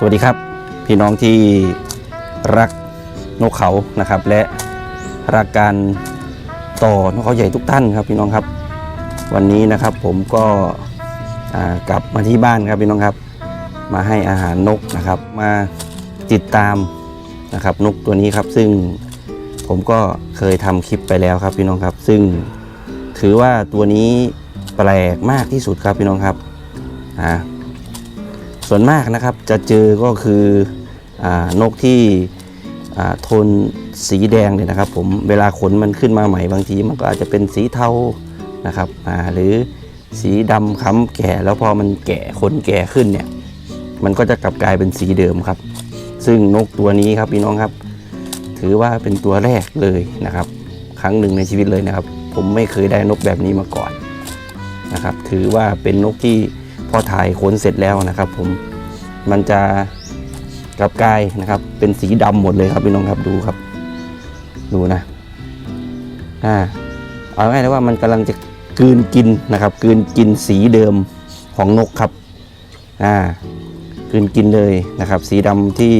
สวัสดีครับ พี่น้องที่รักนกเขานะครับ และรักการต่อนกเขาใหญ่ทุกท่านครับพี่น้องครับ วันนี้นะครับผมก็กลับมาที่บ้านครับพี่น้องครับ มาให้อาหารนกนะครับ มาติดตามนะครับนกตัวนี้ครับ ซึ่งผมก็เคยทำคลิปไปแล้วครับพี่น้องครับ ซึ่งถือว่าตัวนี้แปลกมากที่สุดครับพี่น้องครับอ่า ส่วนมากนะครับจะเจอก็คืออนกที่โทนสีแดงเนี่ยนะครับผมเวลาขนมันขึ้นมาใหม่บางทีมันก็อาจจะเป็นสีเทานะครับหรือสีดำค้ำแก่แล้วพอมันแก่ขนแก่ขึ้นเนี่ยมันก็จะกลับกลายเป็นสีเดิมครับ ซึ่งนกตัวนี้ครับพี่น้องครับ ถือว่าเป็นตัวแรกเลยนะครับ ครั้งหนึ่งในชีวิตเลยนะครับ ผมไม่เคยได้นกแบบนี้มาก่อนนะครับ ถือว่าเป็นนกที่ พอถ่ายขนเสร็จแล้วนะครับผมมันจะกลับกลายนะครับ เป็นสีดำหมดเลยครับพี่น้องครับดูครับ ดูนะอ่าเอาง่ายๆว่ามันกำลังจะกืนกินนะครับกืนกินสีเดิมของนกครับอ่ากืนกินเลยนะครับ สีดำที่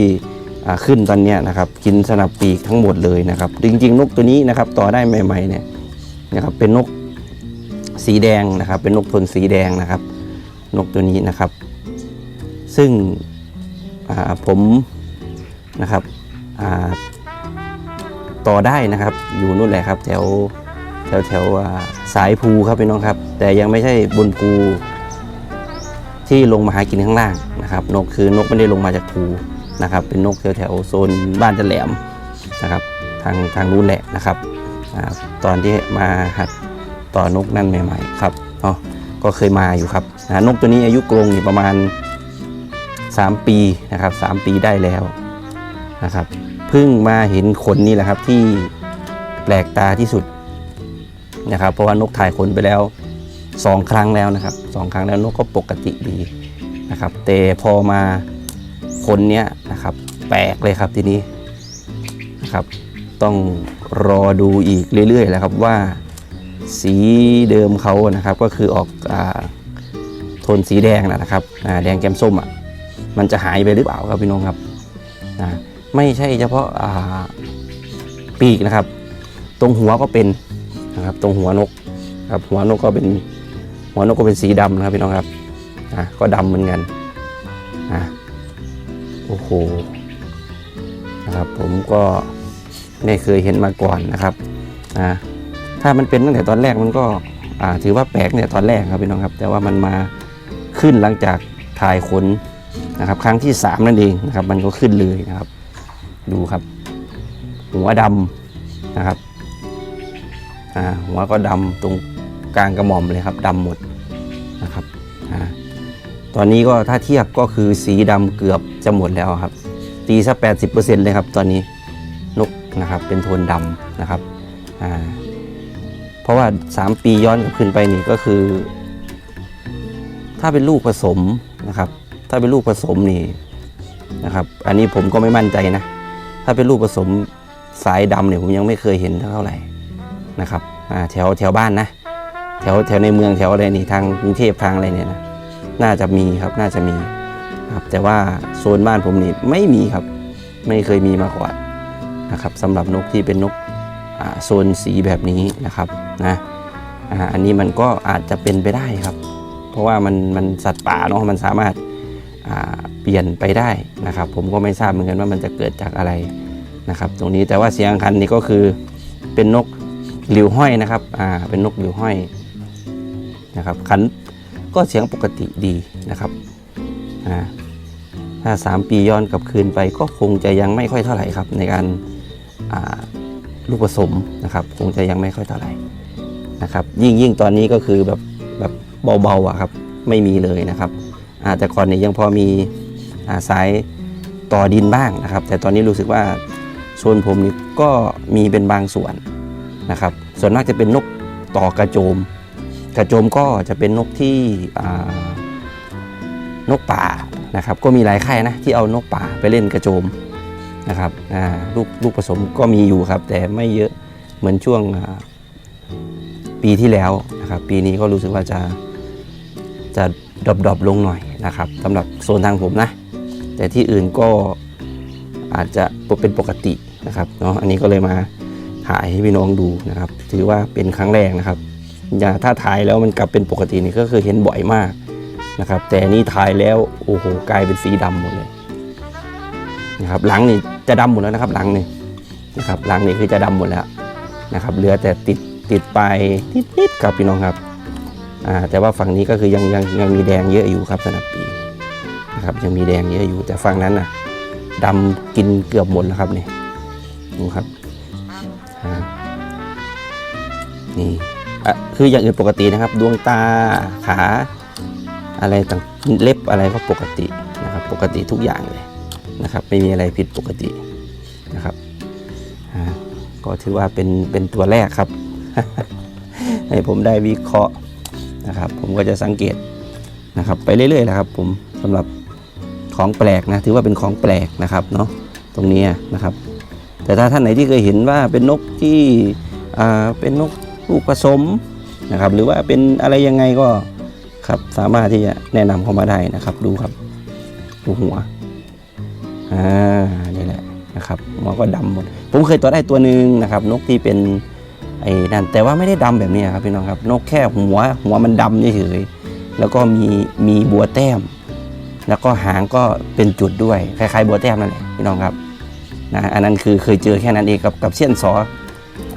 ขึ้นตอนเนี้ยนะครับ กินสนับปีกทั้งหมดเลยนะครับ จริง ๆ นกตัวนี้นะครับ ต่อได้ใหม่ๆเนี่ยนะครับเป็นนกสีแดงนะครับ เป็นนกทนสีแดงนะครับ นกตัวนี้นะครับ ซึ่งผมนะครับต่อได้นะครับ อยู่นู่นแหละครับแถวแถวแถวสายภูครับพี่น้องครับ แต่ยังไม่ใช่บนภูที่ลงมาหากินข้างล่างนะครับ นกคือนกไม่ได้ลงมาจากภูนะครับ เป็นนกแถวแถวโซนบ้านจะแหลมนะครับ ทางทางนู้นแหละนะครับอตอนที่มาหัดต่อนกนั่นใหม่ ๆ ครับเนาะก็เคยมาอยู่ครับ อ่านกตัวนี้อายุกรงนี่ประมาณ 3 ปีนะครับ 3 ปีได้แล้วนะครับเพิ่งมาเห็นขนนี่แหละครับที่แปลกตาที่สุดนะครับ เพราะว่านกถ่ายขนไปแล้ว 2 ครั้งแล้วนะครับสองครั้งแล้วนกก็ปกติดีนะครับ แต่พอมาขนเนี้ยนะครับ แปลกเลยครับทีนี้นะครับ ต้องรอดูอีกเรื่อยๆแล้วครับว่าสีเดิมเขานะครับก็คือออกอ่า นสีแดงนะครับแดงแก้มส้มอะมันจะหายไปหรือเปล่าครับพี่น้องครับนะไม่ใช่เฉพาะาปีกนะครับ ตรงหัวก็เป็นนะครับตรงหัวนกครับหัวนกก็เป็นหัวนกก็เป็นสีดำนะครับพี่น้องครับอะก็ดำเหมือนกันอะโอ้โหนะครับผมก็ไม่เคยเห็นมาก่อนนะครับอ่าถ้ามันเป็นตั้งแต่ตอนแรกมันก็ถือว่าแปลกเนี่ยตอนแรกครับพี่น้องครับ แต่ว่ามันมา ขึ้นหลังจากถ่ายขนนะครับ ครั้งที่ 3 นั่นเองนะครับ มันก็ขึ้นเลยนะครับ ดูครับ หัวดำนะครับอ่าหัวก็ดำตรงกลางกระหม่อมเลยครับดำหมดนะครับอ่าตอนนี้ก็ถ้าเทียบก็คือสีดำเกือบจะหมดแล้วครับ ตีสักแปเปอร์เซ็นต์เลยครับ ตอนนี้นกนะครับเป็นโทนดำนะครับอ่าเพราะว่า 3 ปีย้อนกลับขึ้นไปนี่ก็คือ ถ้าเป็นลูกผสมนะครับ ถ้าเป็นลูกผสมนี่นะครับ อันนี้ผมก็ไม่มั่นใจนะ ถ้าเป็นลูกผสมสายดำเนี่ยผมยังไม่เคยเห็นเท่าไหร่นะครับแถวแถวบ้านนะ แถวแถวในเมืองแถวอะไรนี่ทางกรุงเทพทางอะไรเนี่ยนะน่าจะมีครับน่าจะมีครับแต่ว่าโซนบ้านผมนี่ไม่มีครับ ไม่เคยมีมาก่อนนะครับสำหรับนกที่เป็นนกโซนสีแบบนี้นะครับนะอันนี้มันก็อาจจะเป็นไปได้ครับ เพราะว่ามันมันสัตว์ป่าเนาะมันสามารถเปลี่ยนไปได้นะครับ ผมก็ไม่ทราบเหมือนกันว่ามันจะเกิดจากอะไรนะครับ ตรงนี้แต่ว่าเสียงคันนี่ก็คือเป็นนกหลิวห้อยนะครับอ่าเป็นนกหลิวห้อยนะครับคันก็เสียงปกติดีนะครับอ่าถ้า 3 ปีย้อนกลับคืนไปก็คงจะยังไม่ค่อยเท่าไหร่ครับ ในการอ่าลูกผสมนะครับ คงจะยังไม่ค่อยเท่าไหร่นะครับ ยิ่งยิ่งตอนนี้ก็คือแบบแบบ เบาๆอะครับ ไม่มีเลยนะครับแต่ก่อนเนี่ยยังพอมีอสายต่อดินบ้างนะครับ แต่ตอนนี้รู้สึกว่าโซนผมนี่ก็มีเป็นบางส่วนนะครับ ส่วนมากจะเป็นนกต่อกระโจม กระโจมก็จะเป็นนกที่นกป่านะครับ ก็มีหลายค่ายนะที่เอานกป่าไปเล่นกระโจมนะครับลูกลูกผสมก็มีอยู่ครับ แต่ไม่เยอะเหมือนช่วงปีที่แล้วนะครับ ปีนี้ก็รู้สึกว่าจะ จะดรอปๆลงหน่อยนะครับสำหรับโซนทางผมนะ แต่ที่อื่นก็อาจจะเป็นปกตินะครับเนาะอันนี้ก็เลยมาถ่ายให้พี่น้องดูนะครับ ถือว่าเป็นครั้งแรกนะครับอย่าถ้าถ่ายแล้วมันกลับเป็นปกตินี่ก็คือเห็นบ่อยมากนะครับ แต่นี่ถ่ายแล้วโอ้โหกลายเป็นสีดำหมดเลยนะครับหลังนี่จะดำหมดแล้วนะครับ หลังนี่นะครับหลังนี่คือจะดำหมดแล้วนะครับเหลือแต่ติดติดไปนิดๆครับพี่น้องครับ แต่ว่าฝั่งนี้ก็คือยังยังยังมีแดงเยอะอยู่ครับสนับปีนะครับยังมีแดงเยอะอยู่แต่ฝั่งนั้นน่ะดำกินเกือบหมดแล้วครับนี่ดูครับนี่อะคืออย่างอื่นปกตินะครับ ดวงตาขาอะไรต่างเล็บอะไรก็ปกตินะครับ ปกติทุกอย่างเลยนะครับ ไม่มีอะไรผิดปกตินะครับก็ถือว่าเป็นเป็นตัวแรกครับ ให้ผมได้วิเคราะห์ นะครับ ผมก็จะสังเกตนะครับไปเรื่อยๆนะครับ ผมสำหรับของแปลกนะถือว่าเป็นของแปลกนะครับเนาะตรงนี้นะครับ แต่ถ้าท่านไหนที่เคยเห็นว่าเป็นนกที่อ่าเป็นนกลูกผสมนะครับ หรือว่าเป็นอะไรยังไงก็ครับสามารถที่จะแนะนำเข้ามาได้นะครับ ดูครับดูหัวอ่านี่แหละนะครับหัวก็ดำหมดผมเคยตัวได้ตัวหนึ่งนะครับ นกที่เป็น ไอ้นั่นแต่ว่าไม่ได้ดำแบบนี้ครับพี่น้องครับ นกแค่หัวหัวมันดำเฉยๆแล้วก็มีมีบัวแต้ม แล้วก็หางก็เป็นจุดด้วยคล้ายๆ บัวแต้มนั่นแหละพี่น้องครับนะอันนั้นคือเคยเจอแค่นั้นเองกับกับเสี้ยนสอ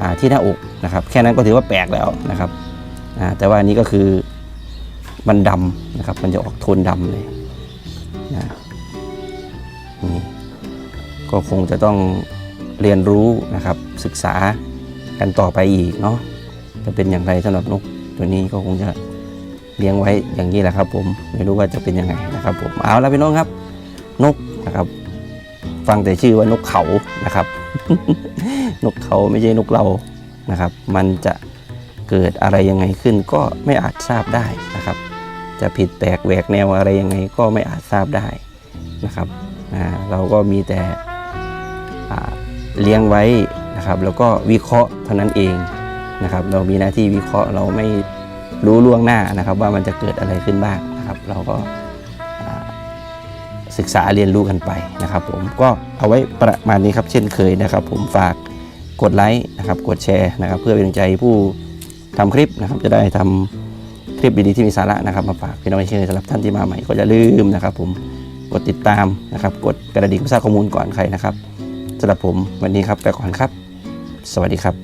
อที่หน้าอกนะครับ แค่นั้นก็ถือว่าแปลกแล้วนะครับแต่ว่าอันนี้ก็คือมันดำนะครับ มันจะออกโทนดำเลยนะก็คงจะต้องเรียนรู้นะครับศึกษา กันต่อไปอีกเนาะจะเป็นอย่างไรสำหรับนกตัวนี้ก็คงจะเลี้ยงไว้อย่างนี้แหละครับ ผมไม่รู้ว่าจะเป็นยังไงนะครับ ผมเอาและพี่น้องครับ นกนะครับ ฟังแต่ชื่อว่านกเขานะครับ นกเขาไม่ใช่นกเรานะครับ มันจะเกิดอะไรยังไงขึ้นก็ไม่อาจทราบได้นะครับ จะผิดแปลกแหวกแนวอะไรยังไงก็ไม่อาจทราบได้นะครับเราก็มีแต่เลี้ยงไว้ นะครับแล้วก็วิเคราะห์เท่านั้นเองนะครับเรามีหน้าที่วิเคราะห์เราไม่รู้ล่วงหน้านะครับ ว่ามันจะเกิดอะไรขึ้นบ้างนะครับ เราก็ศึกษาเรียนรู้กันไปนะครับ ผมก็เอาไว้ประมาณนี้ครับ เช่นเคยนะครับ ผมฝากกดไลค์นะครับ กดแชร์นะครับ เพื่อเป็นกำลังใจผู้ทำคลิปนะครับ จะได้ทำคลิปดีๆที่มีสาระนะครับ มาฝากพี่น้องเชื่อสำหรับท่านที่มาใหม่ก็อย่าลืมนะครับ ผมกดติดตามนะครับ กดกระดิ่งเพื่อทราบข้อมูลก่อนใครนะครับสำหรับผมวันนี้ครับไปก่อนครับ สวัสดีครับ